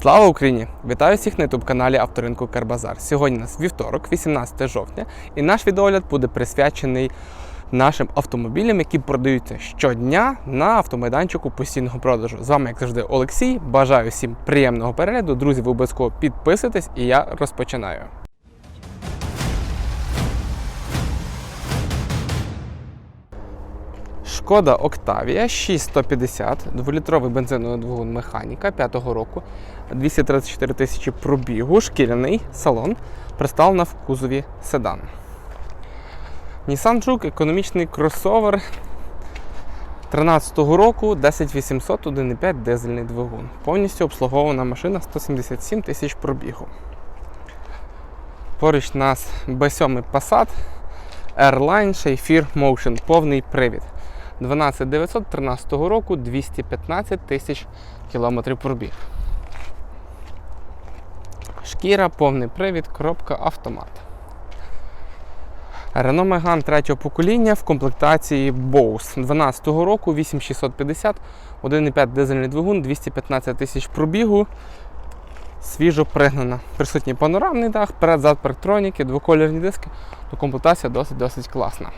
Слава Україні! Вітаю всіх на youtube каналі Авторинку Карбазар. Сьогодні у нас вівторок, 18 жовтня, і наш відеогляд буде присвячений нашим автомобілям, які продаються щодня на автомайданчику постійного продажу. З вами, як завжди, Олексій. Бажаю всім приємного перегляду. Друзі, ви обов'язково підписуйтесь, і я розпочинаю. Шкода Октавія 6150, 2-літровий бензиновий двигун механіка 5-го року, 234 тисячі пробігу, шкіряний салон, представлена в кузові седан. Nissan Juke економічний кросовер 13-го року 10800 1,5 дизельний двигун. Повністю обслугована машина 177 тисяч пробігу. Поруч нас B7 Passat Airline Shafir Motion, повний привід. 12913 року 215 тисяч кілометрів пробіг. Шкіра, повний привід, коробка автомат. Renault Megane третього покоління в комплектації Bose 12-го року 8650, 1,5 дизельний двигун, 215 тисяч пробігу. Свіжо пригнана. Присутній панорамний дах, перед-зад парктроніки, двоколірні диски, то комплектація досить-досить класна.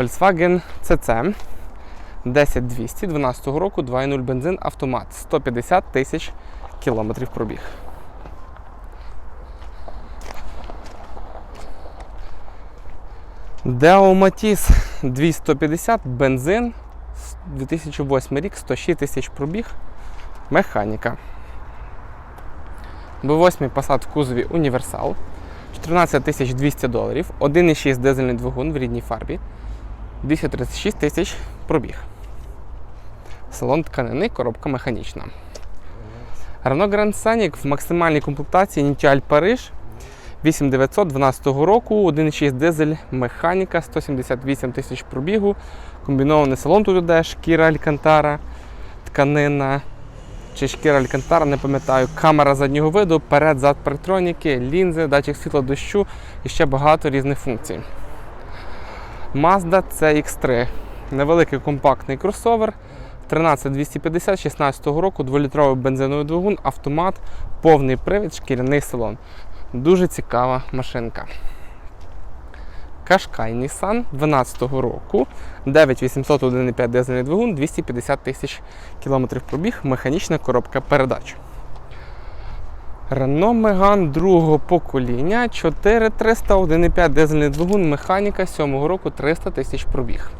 Volkswagen CC 10200 12 року 2.0 бензин автомат 150 тисяч кілометрів пробіг. Deo Matiz 250 бензин 2008 рік 106 тисяч пробіг. Механіка. B8 Passat в кузові Універсал 14 200 доларів, 1,6 дизельний двигун в рідній фарбі. 236 тисяч пробіг. Салон тканини, коробка механічна. Renault Grand Scenic в максимальній комплектації Нітіаль Париж 8912 року, 1,6 дизель, механіка, 178 тисяч пробігу, комбінований салон тут іде, шкіра Алькантара, тканина чи шкіра Алькантара, не пам'ятаю, камера заднього виду, перед, зад парктроніки, лінзи, датчик світла дощу і ще багато різних функцій. Mazda CX3. Невеликий компактний кросовер. 13250 16 року, 2-літровий бензиновий двигун, автомат, повний привід, шкіряний салон. Дуже цікава машинка. Кашкай Nissan 12 року, 9800 1,5 дизельний двигун, 250 тисяч кілометрів пробіг, механічна коробка передач. Renault Megane другого покоління 4300 1,5 дизельний двигун, механіка 7 року 300 тисяч пробіг.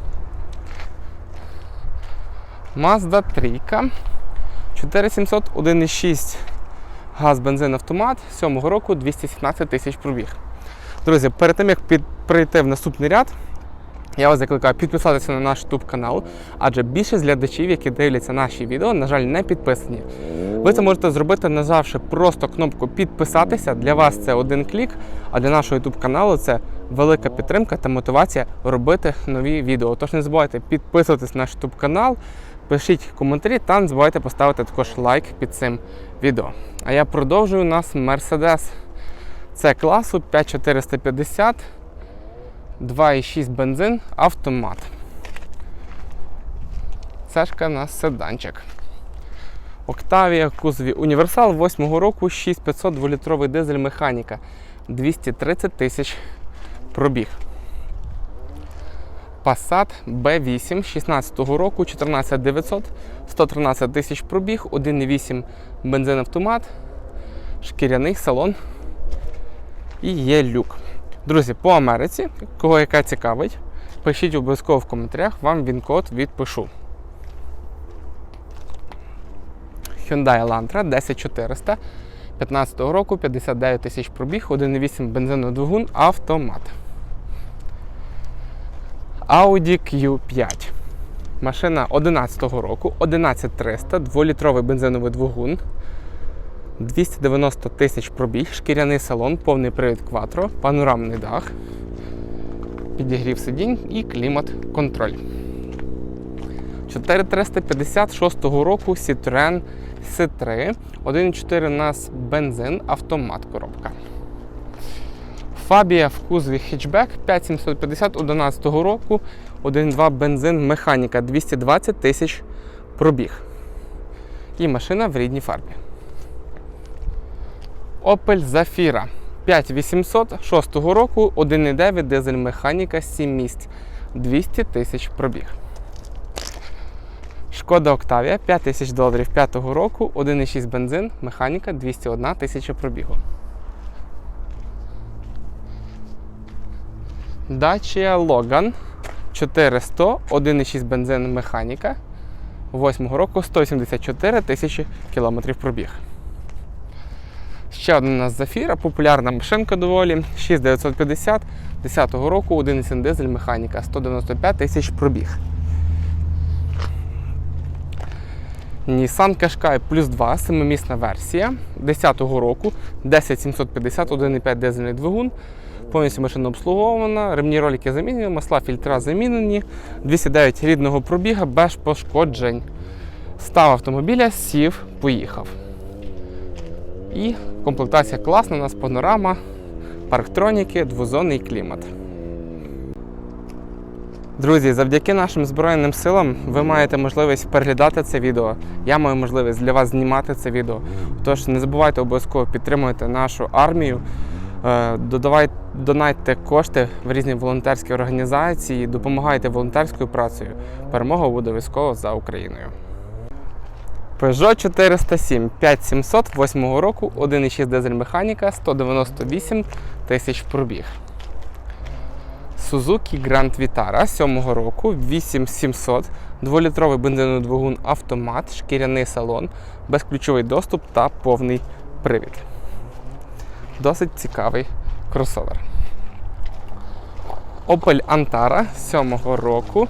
Mazda 3 4700 1,6 газ бензин автомат 7-го року 217 тисяч пробіг. Друзі, перед тим як під, перейти в наступний ряд, я вас закликаю підписатися на наш YouTube канал, адже більшість глядачів, які дивляться наші відео, на жаль, не підписані. Ви це можете зробити, нажавши просто кнопку підписатися. Для вас це один клік, а для нашого YouTube каналу це велика підтримка та мотивація робити нові відео. Тож не забувайте підписуватись на наш YouTube канал, пишіть коментарі та не забувайте поставити також лайк під цим відео. А я продовжую у нас Mercedes. Це класу 5450, 2,6 бензин, автомат. Ж у седанчик. Октавія кузові Універсал 8-го року 6500 2-літровий дизель механіка. 230 тисяч пробіг. Passat B8 16 року 14900 113 тисяч пробіг, 1,8 бензин автомат, шкіряний салон і є люк. Друзі, по Америці, кого яка цікавить, пишіть обов'язково в коментарях, вам він код відпишу. Hyundai Elantra 10400 15 року 59 тисяч пробіг, 1,8 бензиновий двигун, автомат. Audi Q5. Машина 11 року, 11300, 2-літровий бензиновий двигун, 290 тисяч пробіг, шкіряний салон, повний привід Quattro, панорамний дах, підігрів сидінь і клімат-контроль. 4356 року Citroen C3, 1,4 у нас бензин, автомат коробка. Фабія в кузові хетчбек 5750 11 року, 1,2 бензин, механіка 220 тисяч пробіг. І машина в рідній фарбі. Opel Zafira 5800 6 року, 1,9 дизель механіка 7 місць, 200 тисяч пробіг. Шкода Octavia 5 тисяч доларів 5 року, 1,6 бензин, механіка 201 тисяча пробігу. Dacia Logan 400, 1,6 бензин, механіка 8 року, 174 тисячі кілометрів пробіг. Ще одна у нас Зафіра, популярна машинка доволі. 6950 10 року, 1,7 дизель механіка, 195 тисяч пробіг. Nissan Qashqai Plus 2, 7-місна версія 10-го року, 10750, 1,5 дизельний двигун. Повністю машина обслуговувана, ремні ролики замінені, масла фільтра замінені, 209 рідного пробіга без пошкоджень. Став автомобіля, сів, поїхав. І комплектація класна, у нас панорама, парктроніки, двозонний клімат. Друзі, завдяки нашим Збройним силам ви маєте можливість переглядати це відео. Я маю можливість для вас знімати це відео. Тож не забувайте обов'язково підтримувати нашу армію. Е, Додавайте, донайте кошти в різні волонтерські організації, допомагайте волонтерською працею. Перемога буде обов'язково за Україною. Peugeot 407 5700 8 року, 1,6 дизель механіка, 198 тисяч пробіг. Suzuki Grand Vitara 7 року, 8700, 2-літровий бензиновий двигун автомат, шкіряний салон, безключовий доступ та повний привід. Досить цікавий кросовер. Opel Antara 7 року,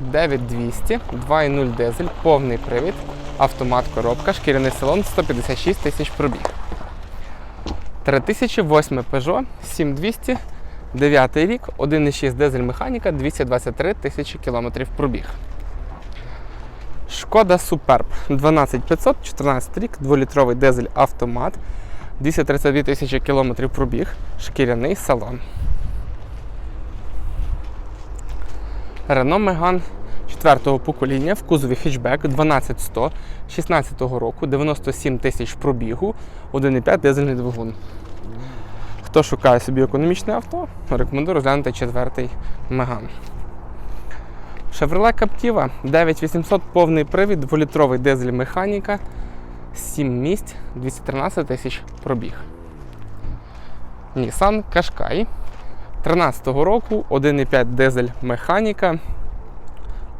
9200, 2.0 дизель, повний привід, автомат коробка, шкіряний салон, 156 тисяч пробіг. 3008 Peugeot 7200, 9 рік, 1,6 дизель механіка, 223 тисячі кілометрів пробіг. Шкода Superb 12500, 14 рік, 2-літровий дизель автомат, 232 тисячі кілометрів пробіг, шкіряний салон. Renault Megane 4-го покоління в кузові хетчбек 12100 16 року, 97 тисяч пробігу, 1,5 дизельний двигун. Хто шукає собі економічне авто, рекомендую розглянути четвертий Megane. Chevrolet Captiva 9800 повний привід, 2-літровий дизель механіка, 7 місць, 213 тисяч пробіг. Nissan Qashqai 13 року, 1,5 дизель механіка,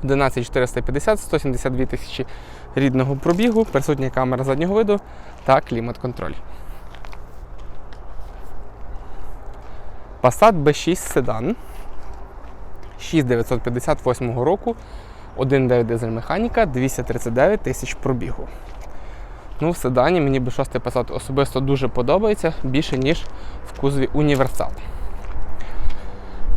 11450, 172 тисячі рідного пробігу, присутня камера заднього виду та клімат-контроль. Passat B6 седан 6958 року, 1,9 дизель механіка, 239 тисяч пробігу. Ну, в седані мені B6 Passat особисто дуже подобається, більше, ніж в кузові універсал.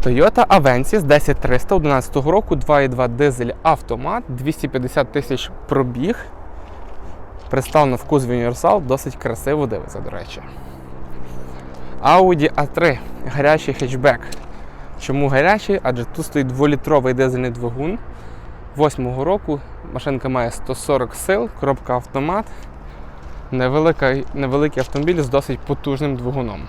Toyota Avensis 10300 11 року, 2,2 дизель автомат, 250 тисяч пробіг. Представлено в кузові універсал, досить красиво дивиться, до речі. Audi A3 гарячий хетчбек. Чому гарячий? Адже тут стоїть 2-літровий дизельний двигун. 8-го року машинка має 140 сил, коробка автомат. Невеликий, невеликий автомобіль з досить потужним двигуном.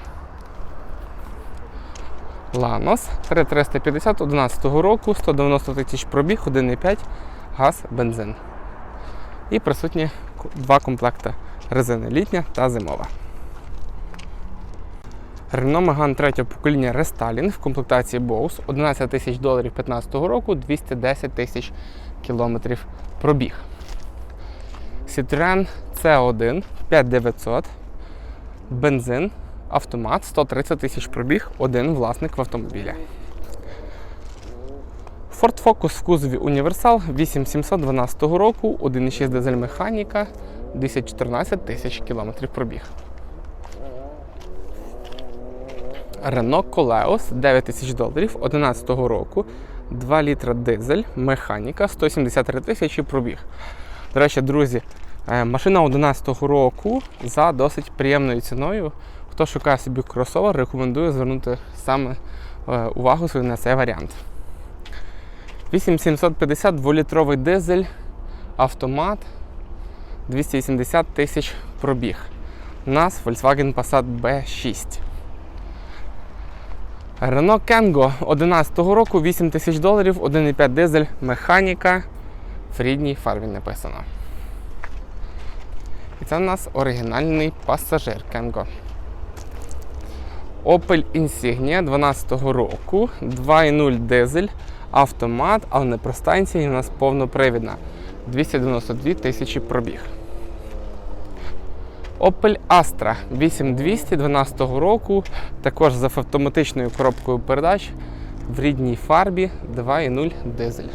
Lanos 3350 11 року, 190 тисяч пробіг, 1,5 газ, бензин. І присутні два комплекти резини літня та зимова. Renault Megane 3 покоління Restyling в комплектації Bose 11 тисяч доларів 2015 року, 210 тисяч кілометрів пробіг. Citroen C1 5900, бензин, автомат, 130 тисяч пробіг, один власник в автомобілі. Ford Focus в кузові Універсал 8712 року, 1,6 дизель механіка, 214 тисяч кілометрів пробіг. Renault Koleos 9 тисяч доларів 11 року, 2 літра дизель, механіка, 173 тисячі пробіг. До речі, друзі, е, машина 11 року за досить приємною ціною. Хто шукає собі кросовер, рекомендую звернути саме е, увагу свою на цей варіант. 8750 2-літровий дизель, автомат, 280 тисяч пробіг. Нас Volkswagen Passat B6. Renault Kangoo 11 року 8 тисяч доларів, 1,5 дизель, механіка в рідній фарбі написано. І це у нас оригінальний пасажир Kangoo. Opel Insignia 12 року, 2,0 дизель, автомат, але не простанція, і у нас повнопривідна. 292 тисячі пробіг. Opel Astra 8200 12 року, також з автоматичною коробкою передач в рідній фарбі 2,0 дизель.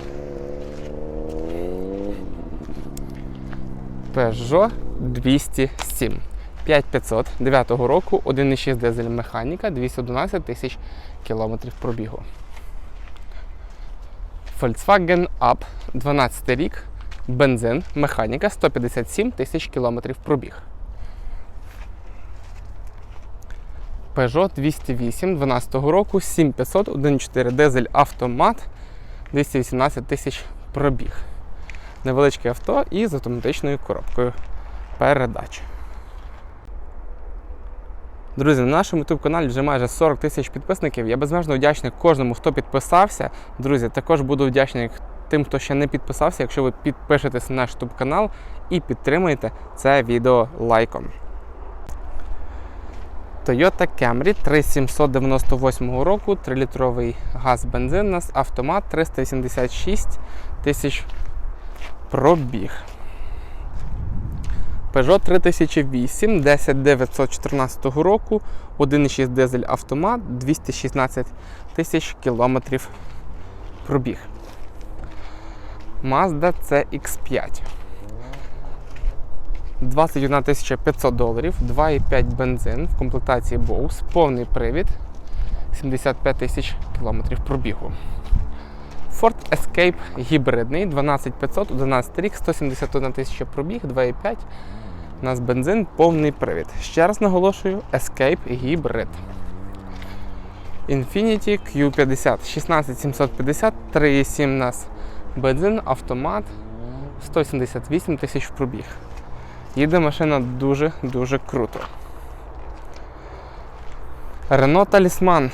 Peugeot 207 5500 9 року, 1,6 дизель механіка, 211 тисяч кілометрів пробігу. Volkswagen Up 12 рік, бензин, механіка, 157 тисяч кілометрів пробіг. Peugeot 208 12 року, 7500, 1,4 дизель автомат, 218 тисяч пробіг. Невеличке авто і з автоматичною коробкою передач. Друзі, на нашому youtube каналі вже майже 40 тисяч підписників. Я безмежно вдячний кожному, хто підписався. Друзі, також буду вдячний тим, хто ще не підписався, якщо ви підпишетесь на наш youtube канал і підтримаєте це відео лайком. Toyota Camry 3798 року, 3-літровий газ бензин нас, автомат 386 тисяч пробіг. Peugeot 3008 10914 року, 1,6 дизель автомат, 216 тисяч кілометрів пробіг. Mazda CX5. 21 500 доларів, 2,5 бензин в комплектації Bose, повний привід, 75 тисяч кілометрів пробігу. Ford Escape гібридний, 12500, 11 рік, 171 тисяча пробіг, 2,5. У нас бензин, повний привід. Ще раз наголошую, Escape гібрид. Infiniti Q50 16750, 3,7 у нас бензин, автомат, 178 тисяч пробіг. Їде машина дуже-дуже круто. Renault Talisman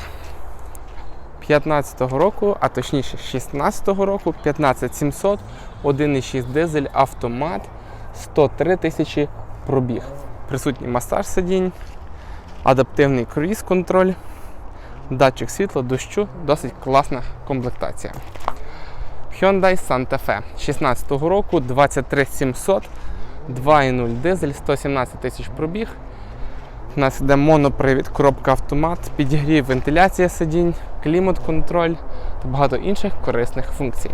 15-го року, а точніше 16-го року, 15700, 1,6 дизель, автомат, 103 тисячі пробіг. Присутній масаж сидінь, адаптивний круїз контроль, датчик світла, дощу, досить класна комплектація. Hyundai Santa Fe 16-го року, 23700, 2,0 дизель, 117 тисяч пробіг. У нас йде монопривід, коробка автомат, підігрів, вентиляція сидінь, клімат-контроль та багато інших корисних функцій.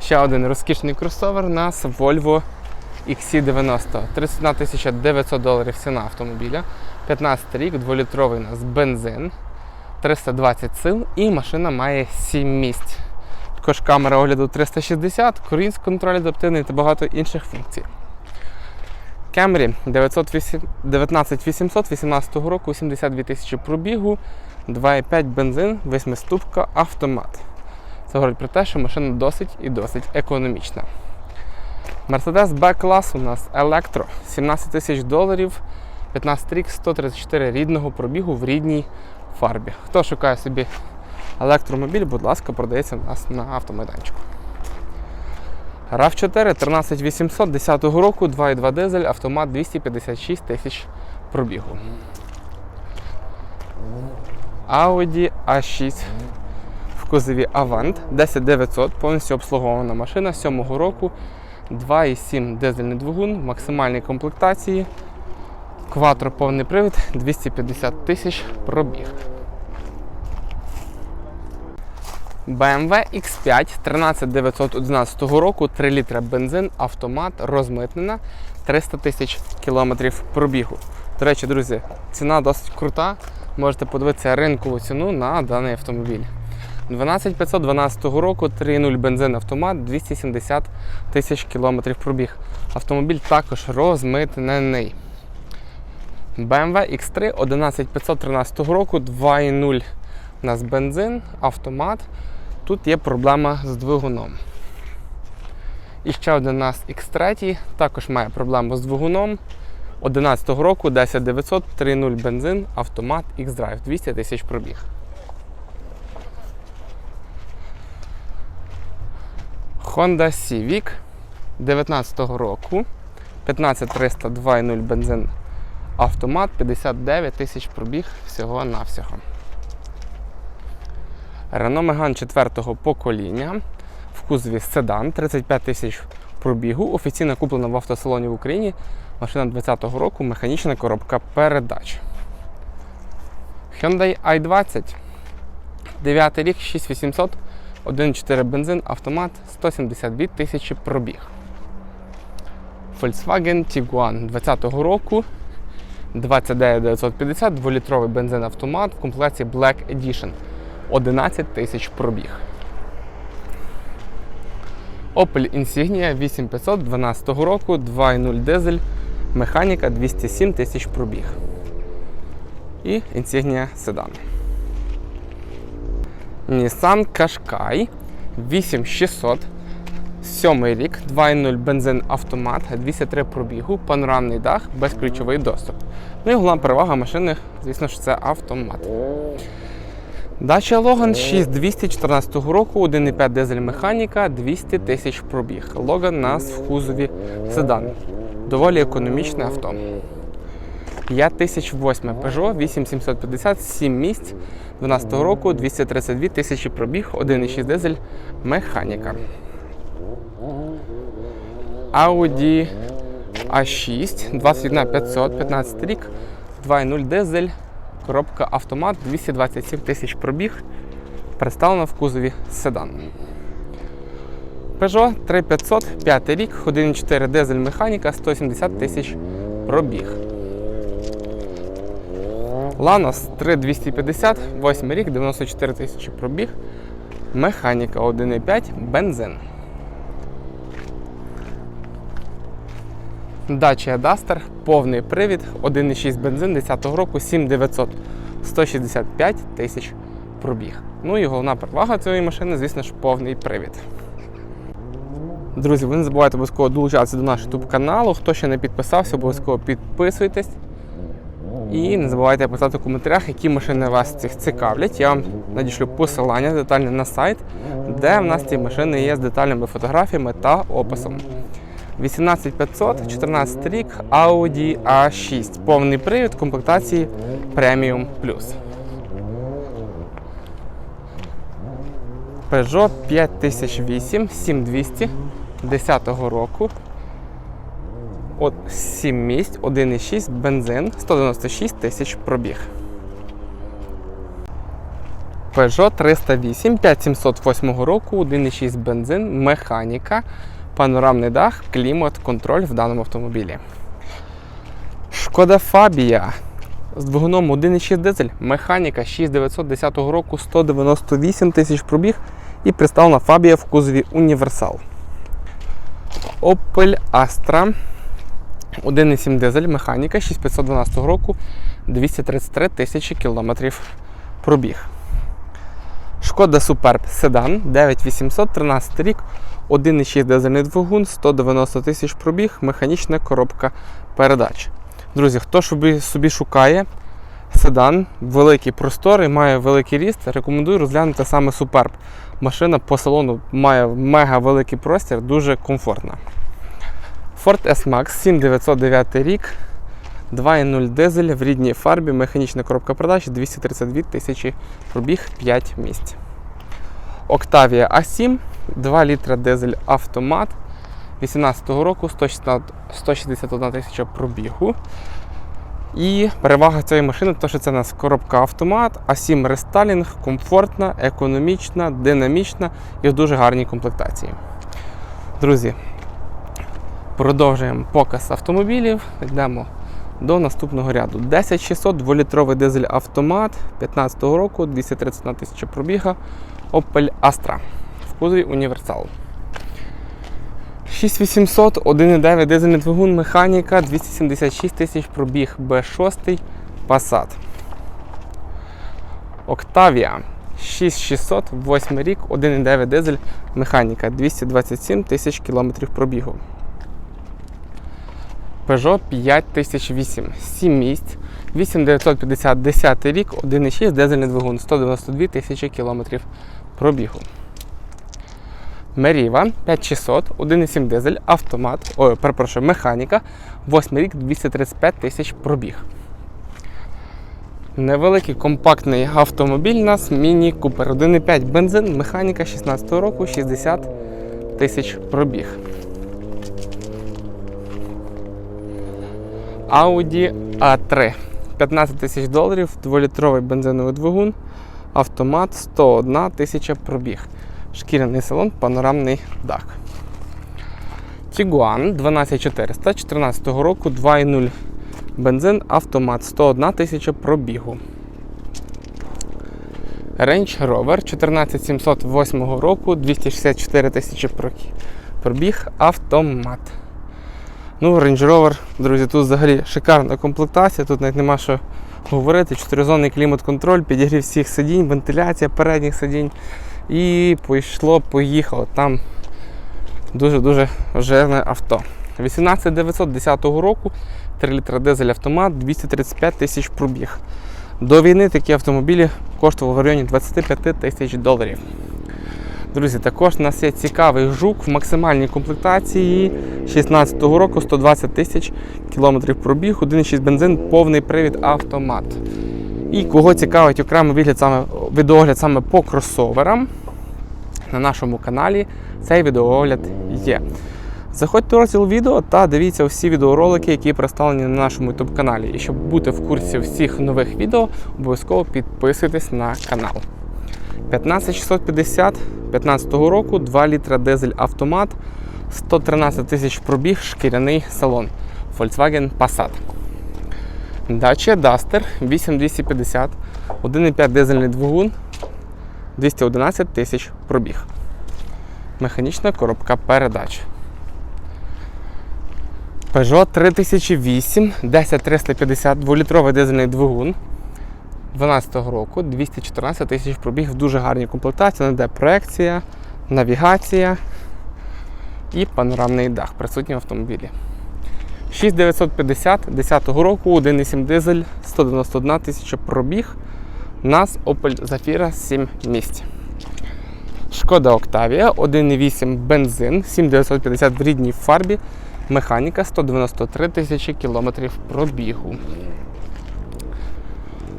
Ще один розкішний кросовер у нас Volvo XC90. 31 900 доларів ціна автомобіля. 15 рік, 2-літровий у нас бензин, 320 сил і машина має 7 місць. Також камера огляду 360, круїз контроль адаптивний та багато інших функцій. Camry 19800 18 року, 72 тисячі пробігу, 2,5 бензин, 8-ступка автомат. Це говорить про те, що машина досить і досить економічна. Mercedes B-клас у нас електро 17 тисяч доларів, 15 рік, 134 рідного пробігу в рідній фарбі. Хто шукає собі електромобіль, будь ласка, продається у нас на автомайданчику. RAV4 13800 10 року, 2,2 дизель, автомат 256 тисяч пробігу. Audi A6 в кузові Avant 10900, повністю обслугована машина 7 року, 2,7 дизельний двигун в максимальній комплектації. Кватро повний привід 250 тисяч пробіг. BMW X5 13911 року, 3 літра бензин, автомат, розмитнена, 300 тисяч кілометрів пробігу. До речі, друзі, ціна досить крута. Можете подивитися ринкову ціну на даний автомобіль. 12512 року, 3.0 бензин автомат, 270 тисяч кілометрів пробіг. Автомобіль також розмитнений. BMW X3 11513 року, 2.0 у нас бензин, автомат. Тут є проблема з двигуном. І ще один у нас X3 також має проблему з двигуном. 11 року 10900 3.0 бензин, автомат X-Drive 200 тисяч пробіг. Honda Civic 19 року 15300 2.0 бензин автомат 59 тисяч пробіг всього-навсього. Renault Megane 4 го покоління в кузові седан 35 тисяч пробігу. Офіційно куплена в автосалоні в Україні. Машина 2020 року, механічна коробка передач. Hyundai i20. 9 рік, 6800, 1.4 бензин, автомат, 172 тисячі пробіг. Volkswagen Tiguan 2020 року. 29950, 2-літровий бензин автомат в комплекті Black Edition. 11 тисяч пробіг. Opel Insignia 8500 12 року, 2.0 дизель, механіка 207 тисяч пробіг. І Insignia седан. Nissan Qashqai 8600 7 рік, 2.0 бензин автомат, 203 пробігу, панорамний дах, безключовий доступ. Ну і головна перевага машини, звісно ж, це автомат. Dacia Logan 6214 року, 1,5 дизель механіка, 200 тисяч пробіг. Logan в кузові седан. Доволі економічне авто. 5008 Peugeot 8750, 7 місць 12 року, 232 тисячі пробіг, 1,6 дизель механіка. Audi A6 21500, 15 рік, 2.0 дизель, коробка автомат, 227 тисяч пробіг, представлена в кузові седан. Peugeot 3500, 5 рік, 1.4 дизель механіка, 170 тисяч пробіг. Lanos 3250, 8 рік, 94 тисячі пробіг, механіка 1.5, бензин. Dacia Duster, повний привід, 1,6 бензин 10 року, 7900, 165 тисяч пробіг. Ну і головна перевага цієї машини, звісно ж, повний привід. Друзі, ви не забувайте обов'язково долучатися до нашого YouTube каналу. Хто ще не підписався, обов'язково підписуйтесь. І не забувайте писати в коментарях, які машини вас цих цікавлять. Я вам надішлю посилання детальне на сайт, де в нас ці машини є з детальними фотографіями та описом. 18500, 14 рік, Audi A6. Повний привід комплектації Premium Plus. Peugeot 5008, 7200 10 року. От 7 місць, 1,6 бензин, 196 тисяч пробіг. Peugeot 308, 5708 року, 1,6 бензин, механіка, панорамний дах, клімат, контроль в даному автомобілі. Шкода Фабія з двигуном 1,6 дизель, механіка 6910 року, 198 тисяч пробіг і представлена Фабія в кузові Універсал. Opel Astra 1,7 дизель, механіка 6512 року, 233 тисячі кілометрів пробіг. Шкода Superb Седан 9800, 13 рік, 1,6 дизельний двигун, 190 тисяч пробіг, механічна коробка передач. Друзі, хто собі, собі шукає седан, великий простор і має великий ріст, рекомендую розглянути саме Superb. Машина по салону має мега великий простір, дуже комфортна. Ford S-Max 7909 рік, 2.0 дизель в рідній фарбі, механічна коробка передач, 232 тисячі пробіг 5 місць. Octavia A7, 2 літра дизель автомат 18 року, 161 тисяча пробігу. І перевага цієї машини, то що це у нас коробка автомат, А7 рестайлінг, комфортна, економічна, динамічна і в дуже гарній комплектації. Друзі, продовжуємо показ автомобілів. Йдемо до наступного ряду. 10600 2-літровий дизель автомат 15 року, 231 тисяча пробіга, Opel Astra в кузові Універсал. 6800, 1,9 дизельний двигун, механіка, 276 тисяч пробіг B6 Passat. Octavia 6600, 8 рік, 1,9 дизель, механіка, 227 тисяч кілометрів пробігу. Peugeot 5008, 7 місць, 8950 10 рік, 1,6 дизельний двигун, 192 тисячі кілометрів пробігу. Меріва 5600, 1,7 дизель, автомат, ой, перепрошую, механіка, 8 рік, 235 тисяч пробіг. Невеликий компактний автомобіль у нас Міні Купер 1,5 бензин, механіка 16 року, 60 тисяч пробіг. Audi A3 15 тисяч доларів, 2-літровий бензиновий двигун, автомат 101 тисяча пробіг. Шкіряний салон, панорамний дах. Tiguan 12400 14 року, 2,0 бензин, автомат 101 тисяча пробігу. Range Rover 14708 року, 264 тисячі пробіг, автомат. Ну, Range Rover, друзі, тут взагалі шикарна комплектація, тут навіть нема що говорити. Чотиризонний клімат-контроль, підігрів всіх сидінь, вентиляція передніх сидінь. І пішло, поїхало. Там дуже-дуже жирне авто. 18910 року, 3 літра дизель автомат, 235 тисяч пробіг. До війни такі автомобілі коштували в районі 25 тисяч доларів. Друзі, також у нас є цікавий жук в максимальній комплектації 16-го року 120 тисяч кілометрів пробіг, 1,6 бензин, повний привід автомат. І кого цікавить окремий вигляд саме, відеогляд саме по кросоверам, на нашому каналі цей відеоогляд є. Заходьте в розділ відео та дивіться всі відеоролики, які представлені на нашому YouTube каналі. І щоб бути в курсі всіх нових відео, обов'язково підписуйтесь на канал. 15650 15 року, 2 літра дизель автомат, 113 тисяч пробіг, шкіряний салон. Volkswagen Passat. Dacia Duster 8250, 1,5 дизельний двигун, 211 тисяч пробіг. Механічна коробка передач. Peugeot 3008, 10350, 2-літровий дизельний двигун 12 року, 214 тисяч пробіг в дуже гарній комплектації, де проекція, навігація і панорамний дах присутній в автомобілі. 6950 10 року, 1,7 дизель, 191 тисяча пробіг. Нас Opel Zafira 7 місць. Шкода Octavia 1,8 бензин, 7950 в рідній фарбі, механіка 193 тисячі кілометрів пробігу.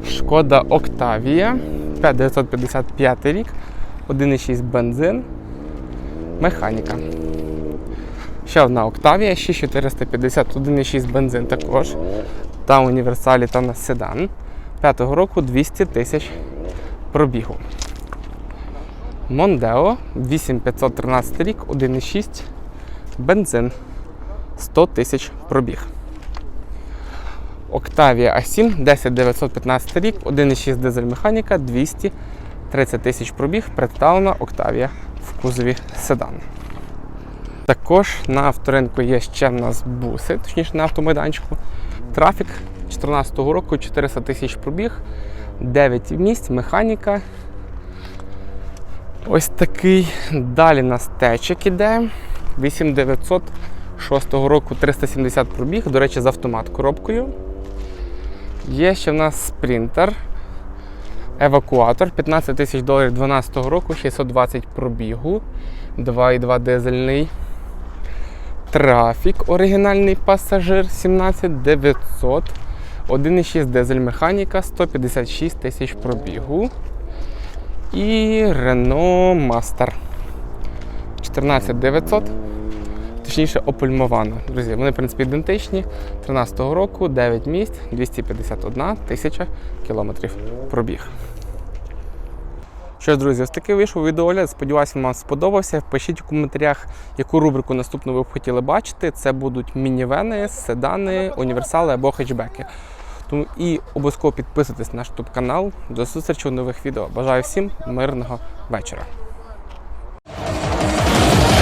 Шкода Octavia 5955 рік, 1,6 бензин, механіка. Ще одна Octavia 6450, 1,6 бензин також. Та універсалі та на седан. 5-го року 200 тисяч пробігу. Mondeo 8513 рік, 1,6 бензин, 100 тисяч пробіг. Octavia A7 10915 рік, 1,6 дизель механіка, 230 тисяч пробіг, представлена Octavia в кузові седан. Також на авторинку є ще в нас буси, точніше на автомайданчику. Трафік 2014 року 400 тисяч пробіг, 9 місць, механіка. Ось такий. Далі на стечик іде. 8906 року 370 пробіг, до речі, з автомат коробкою. Є ще в нас спринтер. Евакуатор 15 тисяч доларів 12 року, 620 пробігу, 2,2 дизельний. Трафік, оригінальний пасажир 17900, 1,6 дизель механіка, 156 тисяч пробігу. І Renault Master 14900. Точніше, Movano. Друзі, вони, в принципі, ідентичні. 13-го року, 9 місць, 251 тисяча кілометрів пробіг. Що ж, друзі, ось такий вийшов відеоогляд. Сподіваюся, вам сподобався. Пишіть у коментарях, яку рубрику наступну ви б хотіли бачити. Це будуть мінівени, седани, універсали або хетчбеки. Тому і обов'язково підписуйтесь на наш YouTube канал. До зустрічі у нових відео. Бажаю всім мирного вечора.